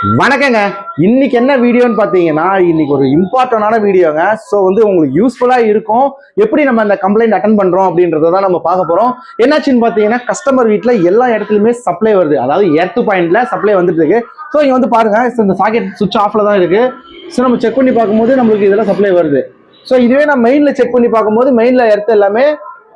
வணக்கங்க. இன்னைக்கு என்ன வீடியோன்னு பார்த்தீங்கன்னா இன்னைக்கு ஒரு இம்பார்ட்டண்டான வீடியோங்க. ஸோ வந்து உங்களுக்கு யூஸ்ஃபுல்லாக இருக்கும். எப்படி நம்ம அந்த கம்ப்ளைண்ட் அட்டன் பண்ணுறோம் அப்படின்றத தான் நம்ம பார்க்க போகிறோம் என்னாச்சுன்னு பார்த்தீங்கன்னா கஸ்டமர் வீட்டில் எல்லா இடத்துலையுமே சப்ளை வருது. அதாவது எர்த்து பாயிண்ட்ல சப்ளை வந்துட்டு இருக்கு. ஸோ இங்கே வந்து பாருங்க. இந்த சாக்கெட் சுவிட்ச் ஆஃப்ல தான் இருக்கு. ஸோ நம்ம செக் பண்ணி பார்க்கும்போது நம்மளுக்கு இதெல்லாம் சப்ளை வருது. ஸோ இதுவே நான் மெயினில் செக் பண்ணி பார்க்கும்போது மெயினில் எர்த்து எல்லாமே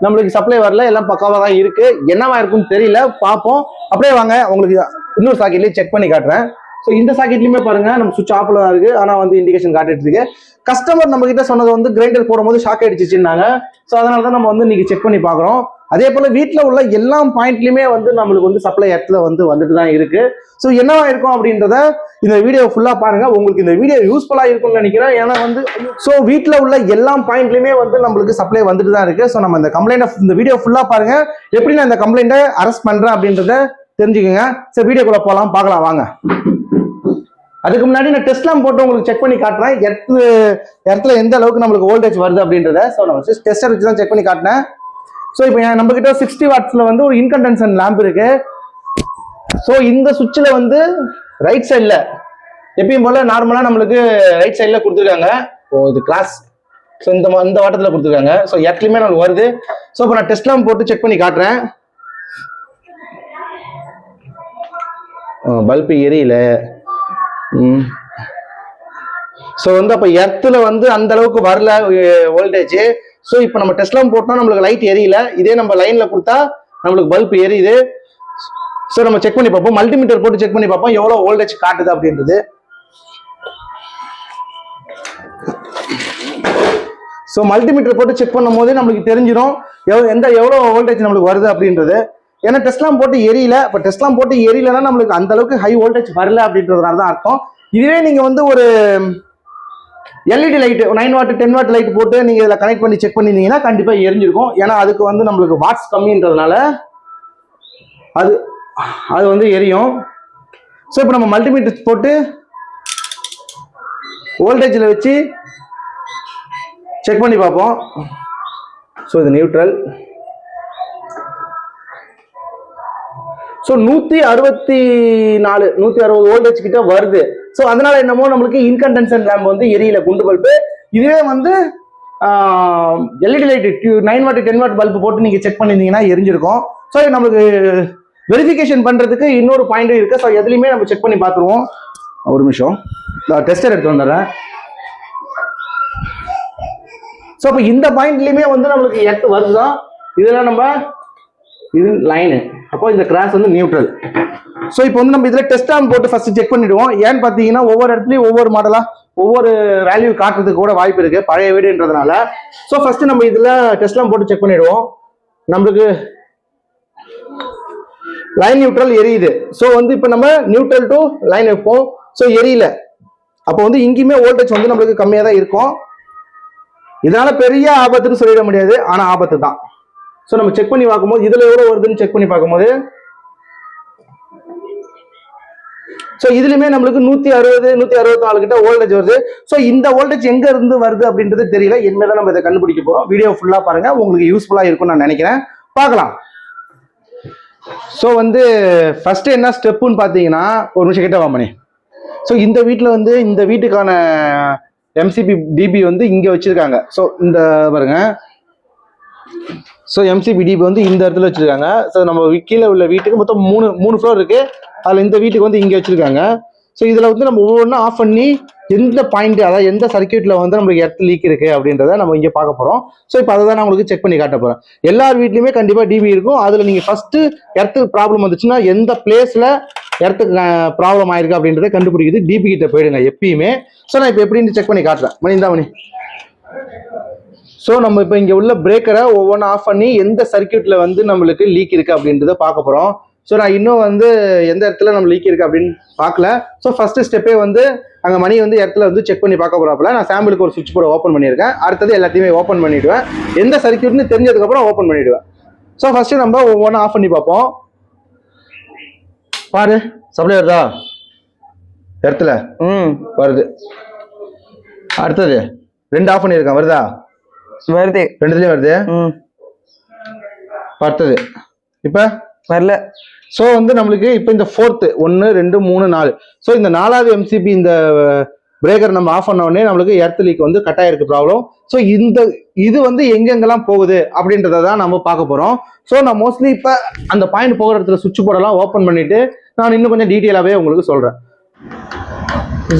நம்மளுக்கு சப்ளை வரல. எல்லாம் பக்காவாக தான் இருக்கு. என்னவா இருக்குன்னு தெரியல. பார்ப்போம். அப்படியே வாங்க. உங்களுக்கு இன்னொரு சாக்கெட்லேயே செக் பண்ணி காட்டுறேன். ஸோ இந்த சாக்கெட்லையுமே பாருங்க நம்ம சுவிட்ச் ஆஃப்ல தான் இருக்கு. ஆனால் வந்து இண்டிகேஷன் காட்டிட்டு இருக்கு கஸ்டமர் நம்ம கிட்ட சொன்னது வந்து கிரைண்டர் போடும்போது ஷாக் அடிச்சிச்சுன்னாங்க. ஸோ அதனால தான் நம்ம வந்து இன்னைக்கு செக் பண்ணி பார்க்குறோம். அதே போல வீட்டில் உள்ள எல்லா பாயிண்ட்லையுமே வந்து நம்மளுக்கு வந்து சப்ளை இடத்துல வந்து வந்துட்டு தான் இருக்கு. ஸோ என்னவா இருக்கும் அப்படின்றத இந்த வீடியோ ஃபுல்லாக பாருங்க. உங்களுக்கு இந்த வீடியோ யூஸ்ஃபுல்லாக இருக்கும்னு நினைக்கிறேன். ஏன்னா வந்து ஸோ வீட்டில் உள்ள எல்லா பாயிண்ட்லையுமே வந்து நம்மளுக்கு சப்ளை வந்துட்டு தான் இருக்கு. ஸோ நம்ம இந்த கம்ப்ளைண்ட் இந்த வீடியோ ஃபுல்லாக பாருங்க. எப்படி நான் இந்த கம்ப்ளைண்ட்டை அரெஸ்ட் பண்றேன் அப்படின்றத தெரிஞ்சுக்கோங்க. சரி வீடியோக்குள்ள போகலாம் பார்க்கலாம். வாங்க. அதுக்கு முன்னாடி நான் டெஸ்ட்லாம் போட்டு உங்களுக்கு செக் பண்ணி காட்டுறேன். எர்த்து இடத்துல எந்த அளவுக்கு நம்மளுக்கு வோல்டேஜ் வருது அப்படின்றத. ஸோ நம்ம டெஸ்டர் வச்சு தான் செக் பண்ணி காட்டினேன். ஸோ இப்போ நம்ம கிட்ட சிக்ஸ்டி வாட்ஸில் வந்து ஒரு இன்கண்டன்சன் லேம்ப் இருக்கு. ஸோ இந்த சுவிட்சில் வந்து ரைட் சைடில் எப்பயும் போல் நார்மலாக நம்மளுக்கு ரைட் சைடில் கொடுத்துருக்காங்க. ஓ இது கிளாஸ் ஸோ இந்த இந்த வாட்டத்தில் கொடுத்துருக்காங்க. ஸோ இடத்துலையுமே நம்மளுக்கு வருது. ஸோ இப்போ நான் டெஸ்ட்லாம் போட்டு செக் பண்ணி காட்டுறேன். பல்பு எரியல ஸோ வந்து அப்போ எர்த்தில் வந்து அந்த அளவுக்கு வரல வோல்டேஜ் ஸோ இப்போ நம்ம டெஸ்ட்லாம் போட்டோம் நம்மளுக்கு லைட் எரியல. இதே நம்ம லைனில் கொடுத்தா நம்மளுக்கு பல்ப் எரியுது. ஸோ நம்ம செக் பண்ணி பார்ப்போம். மல்டிமீட்டர் போட்டு செக் பண்ணி பார்ப்போம். எவ்வளோ வோல்டேஜ் காட்டுது அப்படின்றது. ஸோ மல்டிமீட்டர் போட்டு செக் பண்ணும் போதே நம்மளுக்கு தெரிஞ்சிடும் எவ்வளோ எந்த எவ்வளோ வோல்டேஜ் நம்மளுக்கு வருது அப்படின்றது. ஏன்னா டெஸ்ட்லாம் போட்டு எரியல இப்போ டெஸ்ட்லாம் போட்டு எரியலன்னா நம்மளுக்கு அந்த அளவுக்கு ஹை வோல்டேஜ் வரல அப்படின்றதுனால தான் அர்த்தம். இதுவே நீங்கள் வந்து ஒரு LED light nine watt ten watt light போட்டு நீங்கள் இதில் கனெக்ட் பண்ணி செக் பண்ணிருந்தீங்கன்னா கண்டிப்பாக எரிஞ்சிருக்கும். ஏன்னா அதுக்கு வந்து நம்மளுக்கு வாட்ஸ் கம்மின்றதுனால அது அது வந்து எரியும். ஸோ இப்போ நம்ம மல்டிமீட்டர் போட்டு வோல்டேஜில் வச்சு செக் பண்ணி பார்ப்போம். ஸோ இது நியூட்ரல் ஸோ நூற்றி அறுபத்தி நாலு நூற்றி அறுபது வோல்டேஜ் கிட்ட வருது. ஸோ அதனால என்னமோ நம்மளுக்கு இன்கண்டன்சன் லேம்ப் வந்து எரியல குண்டு பல்பு இதுவே வந்து LED light nine watt ten watt bulb போட்டு நீங்கள் செக் பண்ணியிருந்தீங்கன்னா எரிஞ்சிருக்கும். ஸோ நம்மளுக்கு வெரிஃபிகேஷன் பண்ணுறதுக்கு இன்னொரு பாயிண்ட்டும் இருக்குது ஸோ எதுலையுமே நம்ம செக் பண்ணி பார்த்துருவோம். ஒரு நிமிஷம். நான் டெஸ்டர் எடுத்து வந்துடுறேன். ஸோ அப்போ இந்த பாயிண்ட்லேயுமே வந்து நம்மளுக்கு எட்டு வருதுதான். இதெல்லாம் நம்ம இது லைனு அப்போ இந்த கிராஸ் வந்து நியூட்ரல் ஸோ இப்போ வந்து நம்ம இதில் டெஸ்ட் ஆன் போட்டு ஃபர்ஸ்ட் செக் பண்ணிடுவோம். ஏன்னு பார்த்தீங்கன்னா ஒவ்வொரு இடத்துலையும் ஒவ்வொரு மாடலாக ஒவ்வொரு வேல்யூ காட்டுறதுக்கு கூட வாய்ப்பு இருக்கு. பழைய வீடுன்றதுனால. ஸோ ஃபர்ஸ்ட் நம்ம இதில் டெஸ்ட்லாம் போட்டு செக் பண்ணிடுவோம். நம்மளுக்கு லைன் நியூட்ரல் எரியுது. ஸோ வந்து இப்போ நம்ம நியூட்ரல் டு லைன் வைப்போம். ஸோ எரியல. அப்போ வந்து இங்கேயுமே வோல்டேஜ் வந்து நம்மளுக்கு கம்மியாக தான் இருக்கும். இதனால பெரிய ஆபத்துன்னு சொல்லிட முடியாது. ஆனால் ஆபத்து தான் ஸோ நம்ம செக் பண்ணி பார்க்கும்போது இதில் எவ்வளோ வருதுன்னு செக் பண்ணி பார்க்கும்போது ஸோ இதுலையுமே நம்மளுக்கு நூற்றி அறுபது நூற்றி அறுபத்தி நாலு கிட்ட ஓல்டேஜ் வருது. ஸோ இந்த ஓல்டேஜ் எங்கே இருந்து வருது அப்படின்றது தெரியல. இனிமேல் நம்ம இதை கண்டுபிடிக்க போகிறோம் வீடியோ ஃபுல்லாக பாருங்கள் உங்களுக்கு யூஸ்ஃபுல்லாக இருக்கும்னு நான் நினைக்கிறேன். பார்க்கலாம். ஸோ வந்து ஃபஸ்ட்டு என்ன ஸ்டெப்புன்னு பார்த்தீங்கன்னா ஒரு நிமிஷம் கிட்ட வாமணி ஸோ இந்த வீட்டில் வந்து இந்த வீட்டுக்கான எம்சிபி டிபி வந்து இங்கே வச்சுருக்காங்க. ஸோ இந்த பாருங்க. ஸோ எம்சிபி டிபி வந்து இந்த இடத்துல வச்சிருக்காங்க. ஸோ நம்ம கீழே உள்ள வீட்டுக்கு மொத்தம் மூணு மூணு ஃப்ளோர் இருக்கு. அதில் இந்த வீட்டுக்கு வந்து இங்கே வச்சிருக்காங்க. ஸோ இதில் வந்து நம்ம ஒவ்வொன்றும் ஆஃப் பண்ணி எந்த பாயிண்ட் அதாவது எந்த சர்க்கியூட்டில் வந்து நம்மளுக்கு இடத்துல லீக் இருக்குது அப்படின்றத நம்ம இங்கே பார்க்க போகிறோம் ஸோ இப்போ அதை தான் நான் உங்களுக்கு செக் பண்ணி காட்ட போகிறேன் எல்லார் வீட்லையுமே கண்டிப்பாக டிபி இருக்கும். அதில் நீங்கள் ஃபஸ்ட்டு இடத்துக்கு ப்ராப்ளம் வந்துச்சுன்னா எந்த பிளேஸில் இடத்துக்கு ப்ராப்ளம் ஆயிருக்கு அப்படின்றத கண்டுபிடிக்குது டிபி கிட்ட போயிடுங்க எப்பயுமே. ஸோ நான் இப்போ எப்படின்னு செக் பண்ணி காட்டுறேன். மணி இந்தா மணி. ஸோ நம்ம இப்போ இங்கே உள்ள பிரேக்கரை ஒவ்வொன்றும் ஆஃப் பண்ணி எந்த சர்க்கியூட்ல வந்து நம்மளுக்கு லீக் இருக்கு அப்படின்றத பார்க்க போகிறோம் ஸோ நான் இன்னும் வந்து எந்த இடத்துல நம்ம லீக் இருக்கு அப்படின்னு பார்க்கல. ஸோ ஃபர்ஸ்ட் ஸ்டெப்பே வந்து அங்கே மணி வந்து இடத்துல வந்து செக் பண்ணி பார்க்க போறாப்புல. நான் சாம்பிளுக்கு ஒரு சுவிட்ச் போர்டு ஓப்பன் பண்ணியிருக்கேன். அடுத்தது எல்லாத்தையுமே ஓப்பன் பண்ணிடுவேன். எந்த சர்க்கியூட்னு தெரிஞ்சதுக்கப்புறம் ஓப்பன் பண்ணிடுவேன். ஸோ ஃபர்ஸ்ட் நம்ம ஒவ்வொன்றும் ஆஃப் பண்ணி பார்ப்போம். பாரு. சப்ளை வருதா? இடத்துல? ம். வருது. அடுத்தது. ரெண்டு ஆஃப் பண்ணியிருக்கேன். வருதா? வருது. ரெண்டுத்துலயும் வருது? ம். அடுத்தது இப்போ? வரல. ஸோ வந்து நம்மளுக்கு இப்போ இந்த ஃபோர்த்து ஒன்று ரெண்டு மூணு நாலு. ஸோ இந்த நாலாவது எம்சிபி இந்த பிரேக்கர் நம்ம ஆஃப் பண்ண உடனே நம்மளுக்கு எர்த் லீக் வந்து கட் ஆயிருக்கு ப்ராப்ளம் ஸோ இந்த இது வந்து எங்கெங்கெல்லாம் போகுது அப்படின்றத தான் நம்ம பார்க்க போகிறோம் ஸோ நான் மோஸ்ட்லி இப்போ அந்த பாயிண்ட் போகிற இடத்துல சுவிட்ச் போர்டெல்லாம் ஓப்பன் பண்ணிட்டு நான் இன்னும் கொஞ்சம் டீட்டெயிலாகவே உங்களுக்கு சொல்கிறேன்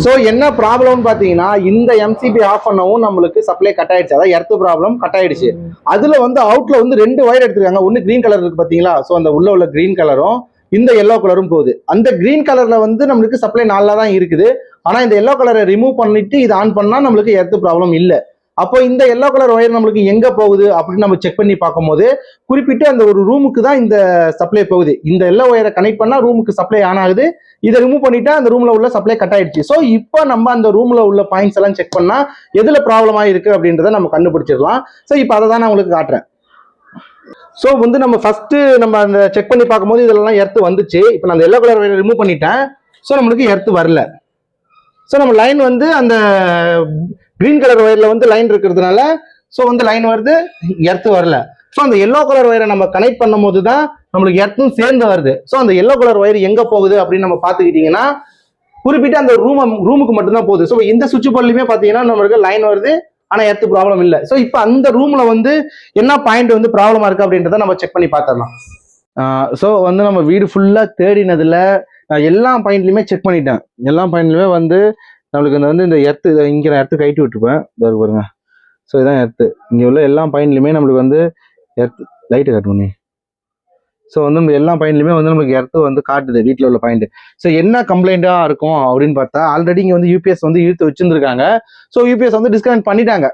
ஸோ என்ன ப்ராப்ளம்னு பார்த்தீங்கன்னா இந்த எம்சிபி ஆஃப் பண்ணவும் நம்மளுக்கு சப்ளை கட் ஆயிடுச்சு. அதாவது எர்த் ப்ராப்ளம் கட் ஆயிடுச்சு. அதுல வந்து அவுட்ல வந்து ரெண்டு ஒயர் எடுத்துருக்காங்க. ஒன்னு கிரீன் கலர் இருக்கு பாத்தீங்களா ஸோ அந்த உள்ள உள்ள கிரீன் கலரும் இந்த எல்லோ கலரும் போகுது. அந்த கிரீன் கலர்ல வந்து நம்மளுக்கு சப்ளை நல்லா தான் இருக்குது. ஆனா இந்த எல்லோ கலரை ரிமூவ் பண்ணிட்டு இது ஆன் பண்ணா நம்மளுக்கு எர்த் ப்ராப்ளம் இல்ல. அப்போ இந்த எல்லோ கலர் ஒயர் நம்மளுக்கு எங்க போகுது அப்படின்னு நம்ம செக் பண்ணி பார்க்கும்போது குறிப்பிட்டு அந்த ஒரு ரூமுக்கு தான் இந்த சப்ளை போகுது. இந்த எல்லோ ஒயரை கனெக்ட் பண்ணா ரூமுக்கு சப்ளை ஆன் ஆகுது. இதை ரிமூவ் பண்ணிட்டா அந்த ரூம்ல உள்ள சப்ளை கட் ஆயிடுச்சு. ஸோ இப்போ நம்ம அந்த ரூம்ல உள்ள பாயிண்ட்ஸ் எல்லாம் செக் பண்ணா எதுல ப்ராப்ளம் இருக்கு அப்படின்றத நம்ம கண்டுபிடிச்சிடலாம். ஸோ இப்போ அதை தான் நான் உங்களுக்கு காட்டுறேன். ஸோ வந்து நம்ம ஃபர்ஸ்ட் நம்ம அந்த செக் பண்ணி பார்க்கும்போது இதெல்லாம் எர்த்து வந்துச்சு. இப்போ நான் அந்த எல்லோ கலர் ஒயரை ரிமூவ் பண்ணிட்டேன். ஸோ நம்மளுக்கு எர்த்து வரல. ஸோ நம்ம லைன் வந்து அந்த கிரீன் கலர் ஒயரில் வந்து லைன் இருக்கிறதுனால ஸோ வந்து லைன் வருது எர்த்து வரல. ஸோ அந்த எல்லோ கலர் ஒயரை நம்ம கனெக்ட் பண்ணும்போது தான் நம்மளுக்கு எர்த்தும் சேர்ந்து வருது. ஸோ அந்த எல்லோ கலர் ஒயர் எங்கே போகுது அப்படின்னு நம்ம பார்த்துக்கிட்டிங்கன்னா குறிப்பிட்ட அந்த ரூம் ரூமுக்கு மட்டும்தான் போகுது. ஸோ இந்த சுவிட்ச் போர்ட்லையுமே பார்த்தீங்கன்னா நம்மளுக்கு லைன் வருது ஆனால் எர்த்து ப்ராப்ளம் இல்லை. ஸோ இப்போ அந்த ரூமில் வந்து என்ன பாயிண்ட் வந்து ப்ராப்ளமாக இருக்குது அப்படின்றத நம்ம செக் பண்ணி பார்த்துடலாம். ஸோ வந்து நம்ம வீடு ஃபுல்லாக தேடினதுல எல்லா பாயிண்ட்லையுமே செக் பண்ணிட்டேன். எல்லா பாயிண்ட்லையுமே வந்து நம்மளுக்கு இந்த வந்து இந்த எர்த்து இங்கே நான் எர்த்து கைட்டு விட்டுருப்பேன். இதாக பாருங்க. ஸோ இதான் எர்த்து இங்கே உள்ள எல்லா பாயிண்ட்லையுமே நம்மளுக்கு வந்து எர்த்து லைட்டு கட் பண்ணி ஸோ வந்து நம்ம எல்லா பாயிண்ட்லையுமே வந்து நம்மளுக்கு எர்த்து வந்து காட்டுது வீட்டில் உள்ள பாயிண்ட் ஸோ என்ன கம்ப்ளைண்ட்டாக இருக்கும் அப்படின்னு பார்த்தா ஆல்ரெடி இங்கே வந்து யூபிஎஸ் வந்து இழுத்து வச்சுருந்துருக்காங்க. ஸோ யூபிஎஸ் வந்து டிஸ்கனெக்ட் பண்ணிட்டாங்க.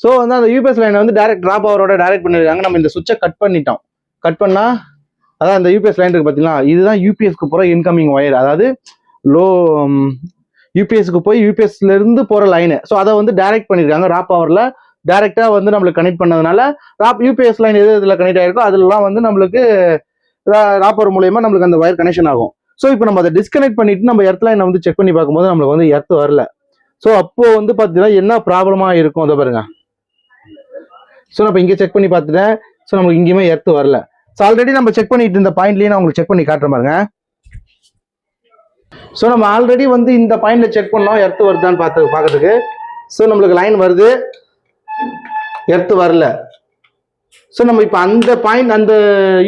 ஸோ வந்து அந்த யூபிஎஸ் லைனை வந்து டேரக்ட் ட்ராப் அவரோட டேரக்ட் பண்ணிருக்காங்க. நம்ம இந்த சுவிட்சை கட் பண்ணிட்டோம். கட் பண்ணால் அதான் அந்த யூபிஎஸ் லைன் இருக்கு பார்த்தீங்களா இதுதான் யூபிஎஸ்க்கு போகிற இன்கமிங் ஒயர் அதாவது லோ யூபிஎஸ்க்கு போய் யூபிஎஸ்ல இருந்து போகிற லைனு ஸோ அதை வந்து டைரக்ட் பண்ணியிருக்காங்க ரா பவரில் டைரெக்டாக வந்து நம்மளுக்கு கனெக்ட் பண்ணதுனால ராப் யூபிஎஸ் லைன் எது இதில் கனெக்ட் ஆயிருக்கோ அதெல்லாம் வந்து நம்மளுக்கு ராப்பர் மூலயமா நம்மளுக்கு அந்த ஒயர் கனெக்ஷன் ஆகும். ஸோ இப்போ நம்ம அதை டிஸ்கனெக்ட் பண்ணிட்டு நம்ம எர்த் லைனை வந்து செக் பண்ணி பார்க்கும்போது நம்மளுக்கு வந்து எர்த் வரல. ஸோ அப்போ வந்து பார்த்தீங்கன்னா என்ன ப்ராப்ளமாக இருக்கும்? அதை பாருங்க. ஸோ நான் இப்போ இங்கே செக் பண்ணி பார்த்துட்டேன். ஸோ நமக்கு இங்கேயுமே எர்த் வரல. ஸோ ஆல்ரெடி நம்ம செக் பண்ணிட்டு இருந்த பாயிண்ட்லேயே நான் உங்களுக்கு செக் பண்ணி காட்டுறேன் பாருங்க. ஸோ நம்ம ஆல்ரெடி வந்து இந்த பாயிண்ட்ல செக் பண்ணோம் எர்த்து வருதான்னு பார்த்து பார்க்கறதுக்கு. ஸோ நம்மளுக்கு லைன் வருது. எர்த்து வரல. ஸோ நம்ம இப்போ அந்த பாயிண்ட் அந்த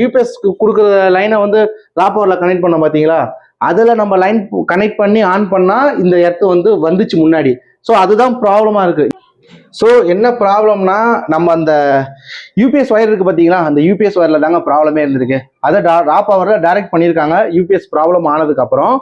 யூபிஎஸ் கொடுக்குற லைனை வந்து ராப்பவரில் கனெக்ட் பண்ணோம் பார்த்தீங்களா? அதில் நம்ம லைன் கனெக்ட் பண்ணி ஆன் பண்ணால் இந்த எர்த்து வந்து வந்துச்சு முன்னாடி. ஸோ அதுதான் ப்ராப்ளமாக இருக்குது ஸோ என்ன ப்ராப்ளம்னா நம்ம அந்த யூபிஎஸ் ஒயர் இருக்குது பார்த்தீங்களா? அந்த யூபிஎஸ் ஒயரில் தாங்க ப்ராப்ளமே இருந்திருக்கு. அதை டா ரா பவரில் டைரக்ட் பண்ணியிருக்காங்க. யூபிஎஸ் ப்ராப்ளம் ஆனதுக்கப்புறம்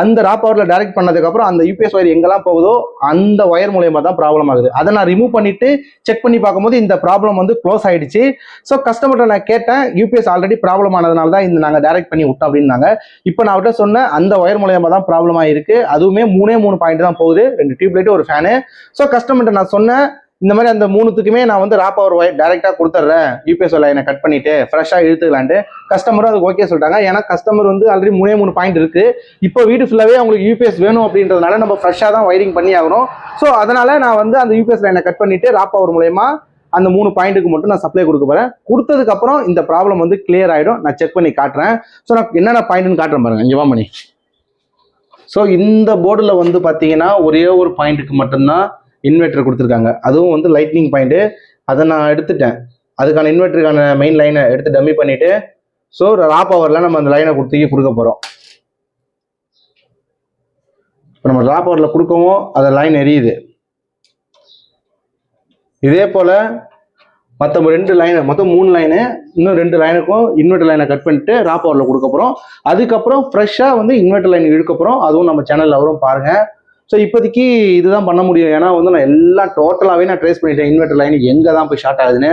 அந்த ரா பவரில் டைரக்ட் பண்ணதுக்கப்புறம் அந்த யூபிஎஸ் ஒயர் எங்கெல்லாம் போகுதோ அந்த ஒயர் மூலயமா தான் ப்ராப்ளம் ஆகுது. அதை நான் ரிமூவ் பண்ணிவிட்டு செக் பண்ணி பார்க்கும்போது இந்த ப்ராப்ளம் வந்து க்ளோஸ் ஆகிடுச்சு ஸோ கஸ்டமர்கிட்ட நான் கேட்டேன் யூபிஎஸ் ஆல்ரெடி ப்ராப்ளம் ஆனதுனால தான் இந்த நாங்கள் டைரக்ட் பண்ணி விட்டோம் அப்படின்னாங்க. இப்போ நான் அவர்கிட்ட சொன்னேன் அந்த ஒயர் மூலயமா தான் ப்ராப்ளம் ஆகிருக்கு அதுவுமே மூணே மூணு பாயிண்ட் தான் போகுது. ரெண்டு டியூப்லைட்டு ஒரு ஃபேனு ஸோ கஸ்டமர்கிட்ட நான் சொன்னேன் இந்த மாதிரி அந்த மூணுத்துக்குமே நான் வந்து ரா பவர் ஒயர் டைரெக்டாக கொடுத்துட்றேன். யூபிஎஸ் லைனை கட் பண்ணிட்டு ஃப்ரெஷ்ஷாக இழுத்துக்கலான்ட்டு. கஸ்டமரும் அதுக்கு ஓகே சொல்லிட்டாங்க. ஏன்னா கஸ்டமர் வந்து ஆல்ரெடி மூணே மூணு பாயிண்ட் இருக்கு. இப்போ வீடு ஃபுல்லாகவே அவங்களுக்கு யூபிஎஸ் வேணும் அப்படின்றதுனால நம்ம ஃப்ரெஷ்ஷாக தான் ஒயரிங் பண்ணி ஆகணும். ஸோ அதனால நான் வந்து அந்த யூபிஎஸ் லைனை கட் பண்ணிட்டு ரா பவர் மூலயமா அந்த மூணு பாயிண்ட்டுக்கு மட்டும் நான் சப்ளை கொடுக்க போகிறேன் கொடுத்ததுக்கு அப்புறம் இந்த ப்ராப்ளம் வந்து கிளியர் ஆகிடும் நான் செக் பண்ணி காட்டுறேன். ஸோ நான் என்னென்ன பாயிண்ட்னு காட்டுறேன் பாருங்க. இங்கே வாமணி ஸோ இந்த போர்டில் வந்து பார்த்தீங்கன்னா ஒரே ஒரு பாயிண்ட்டுக்கு மட்டும்தான் இன்வெர்டர் கொடுத்துருக்காங்க. அதுவும் வந்து லைட்னிங் பாயிண்ட்டு அதை நான் எடுத்துட்டேன். அதுக்கான இன்வெர்டருக்கான மெயின் லைனை எடுத்து டம்மி பண்ணிவிட்டு ஸோ ரா பவரில் நம்ம அந்த லைனை கொடுத்து கொடுக்க போகிறோம் இப்போ நம்ம ரா பவரில் கொடுக்கவும் அந்த லைன் எரியுது. இதே போல் மற்ற ரெண்டு லைனு மொத்தம் மூணு லைனு இன்னும் ரெண்டு லைனுக்கும் இன்வெர்டர் லைனை கட் பண்ணிட்டு ரா பவரில் கொடுக்க போகிறோம் அதுக்கப்புறம் ஃப்ரெஷ்ஷாக வந்து இன்வெர்டர் லைன் இழுக்க போகிறோம் அதுவும் நம்ம சேனலில் வரும் பாருங்கள் ஸோ இப்போதைக்கு இதுதான் பண்ண முடியும். ஏன்னா வந்து நான் எல்லாம் டோட்டலாகவே நான் ட்ரேஸ் பண்ணிட்டேன். இன்வெர்டர் லைன் எங்கே தான் போய் ஷார்ட் ஆகுதுன்னு.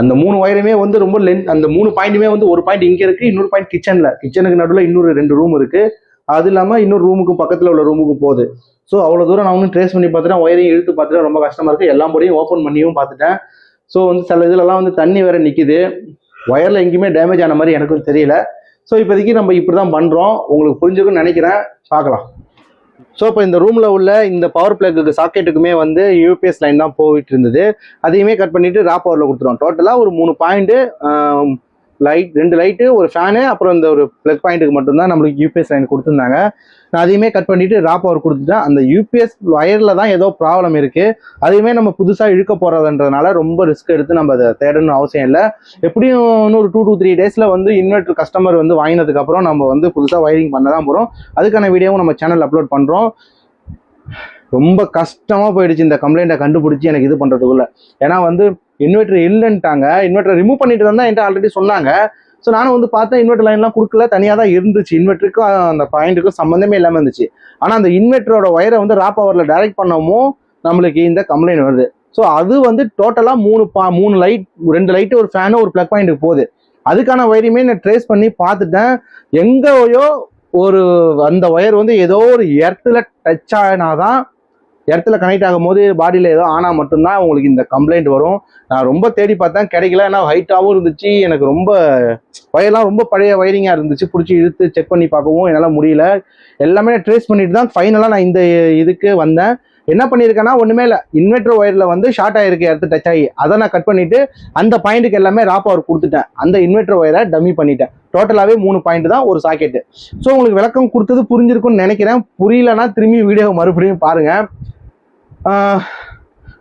அந்த மூணு ஒயருமே வந்து ரொம்ப லென் அந்த மூணு பாயிண்ட்டுமே வந்து ஒரு பாயிண்ட் இங்கே இருக்குது இன்னொரு பாயிண்ட் கிச்சனில் கிச்சனுக்கு நடுவில் இன்னொரு ரெண்டு ரூம் இருக்குது அது இல்லாமல் இன்னொரு ரூமுக்கு பக்கத்தில் உள்ள ரூமுக்கு போகுது. ஸோ அவ்வளோ தூரம் நான் ஒன்றும் ட்ரேஸ் பண்ணி பார்த்துட்டேன். ஒயரையும் இழுத்து பார்த்துட்டேன். ரொம்ப கஷ்டமாக இருக்குது எல்லா போடையும் ஓப்பன் பண்ணியும் பார்த்துட்டேன். ஸோ வந்து சில இதுலலாம் வந்து தண்ணி வேற நிற்கிது ஒயரில் எங்கேயுமே டேமேஜ் ஆன மாதிரி எனக்கும் தெரியல. ஸோ இப்போதைக்கு நம்ம இப்படி தான் பண்ணுறோம் உங்களுக்கு புரிஞ்சுக்குன்னு நினைக்கிறேன். பார்க்கலாம். ஸோ இப்போ இந்த ரூமில் உள்ள இந்த பவர் பிளக்குக்கு சாக்கெட்டுக்குமே வந்து யூபிஎஸ் லைன் தான் போயிட்டு இருந்தது. அதையுமே கட் பண்ணிவிட்டு ரா பவரில் கொடுத்துருவோம் டோட்டலாக ஒரு மூணு பாயிண்ட்டு லைட் ரெண்டு லைட்டு ஒரு ஃபேனு அப்புறம் இந்த ஒரு ப்ளக் பாயிண்ட்டுக்கு மட்டும்தான் நம்மளுக்கு யூபிஎஸ் லைன் கொடுத்துருந்தாங்க. நான் அதையுமே கட் பண்ணிவிட்டு ரா பவர் கொடுத்துட்டேன். அந்த யூபிஎஸ் ஒயரில் தான் ஏதோ ப்ராப்ளம் இருக்குது அதையுமே நம்ம புதுசாக இழுக்க போகிறதுன்றதுனால ரொம்ப ரிஸ்க் எடுத்து நம்ம அதை தேடணும்னு அவசியம் இல்லை. எப்படியும் இன்னொரு டூ டூ த்ரீ டேஸில் வந்து இன்வெர்டர் கஸ்டமர் வந்து வாங்கினதுக்கப்புறம் நம்ம வந்து புதுசாக ஒயரிங் பண்ண தான் போகிறோம் அதுக்கான வீடியோவும் நம்ம சேனல் அப்லோட் பண்ணுறோம் ரொம்ப கஷ்டமாக போயிடுச்சு இந்த கம்ப்ளைண்ட்டை கண்டுபிடிச்சி எனக்கு இது பண்ணுறதுக்குள்ள ஏன்னா வந்து இன்வெர்டர் இல்லைன்ட்டாங்க. இன்வெர்டர் ரிமூவ் பண்ணிட்டு தான் என்கிட்ட ஆல்ரெடி சொன்னாங்க. ஸோ நானும் வந்து பார்த்தேன் இன்வெர்டர் லைன்லாம் கொடுக்கல. தனியாக தான் இருந்துச்சு. இன்வெர்ட்டருக்கும் அந்த பாயிண்ட்டுக்கும் சம்மந்தமே இல்லாமல் இருந்துச்சு. ஆனால் அந்த இன்வெர்ட்டரோட ஒயரை வந்து ரா பவரில் டைரக்ட் பண்ணமோ நம்மளுக்கு இந்த கம்ப்ளைண்ட் வருது. ஸோ அது வந்து டோட்டலாக மூணு பா மூணு லைட் ரெண்டு லைட்டு ஒரு ஃபேனு ஒரு ப்ளக் பாயிண்ட்டுக்கு போகுது. அதுக்கான ஒயரையுமே நான் ட்ரேஸ் பண்ணி பார்த்துட்டேன். எங்கேயோ ஒரு அந்த ஒயர் வந்து ஏதோ ஒரு இடத்துல டச் ஆனாதான் இடத்துல கனெக்ட் ஆகும்போது பாடியில் ஏதோ ஆனால் மட்டும்தான் உங்களுக்கு இந்த கம்ப்ளைண்ட் வரும். நான் ரொம்ப தேடி பார்த்தேன் கிடைக்கல. ஏன்னா ஹைட்டாகவும் இருந்துச்சு. எனக்கு ரொம்ப வயர்லாம் ரொம்ப பழைய வயரிங்காக இருந்துச்சு. பிடிச்சி இழுத்து செக் பண்ணி பார்க்கவும் என்னால் முடியல. எல்லாமே ட்ரேஸ் பண்ணிட்டு தான் ஃபைனலாக நான் இந்த இதுக்கு வந்தேன். என்ன பண்ணியிருக்கேன்னா ஒன்றுமே இல்லை. இன்வெர்டர் ஒயரில் வந்து ஷார்ட் ஆகிருக்கு இடத்து டச் ஆகி. அதை நான் கட் பண்ணிவிட்டு அந்த பாயிண்ட்டுக்கு எல்லாமே ரா பவர் கொடுத்துட்டேன். அந்த இன்வெர்டர் ஒயரை டம்மி பண்ணிட்டேன். டோட்டலாகவே மூணு பாயிண்ட் தான் ஒரு சாக்கெட்டு ஸோ உங்களுக்கு விளக்கம் கொடுத்தது புரிஞ்சிருக்கும்னு நினைக்கிறேன். புரியலன்னா திரும்பி வீடியோ மறுபடியும் பாருங்கள்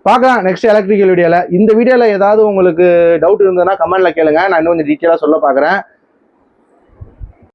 பார்க்கலாம். நெக்ஸ்ட் எலக்ட்ரிக்கல் வீடியோவில் இந்த வீடியோவில் ஏதாவது உங்களுக்கு டவுட் இருந்ததுன்னா கமெண்ட்டில் கேளுங்க. நான் இன்னும் கொஞ்சம் டீட்டெயிலாக சொல்ல பார்க்குறேன்.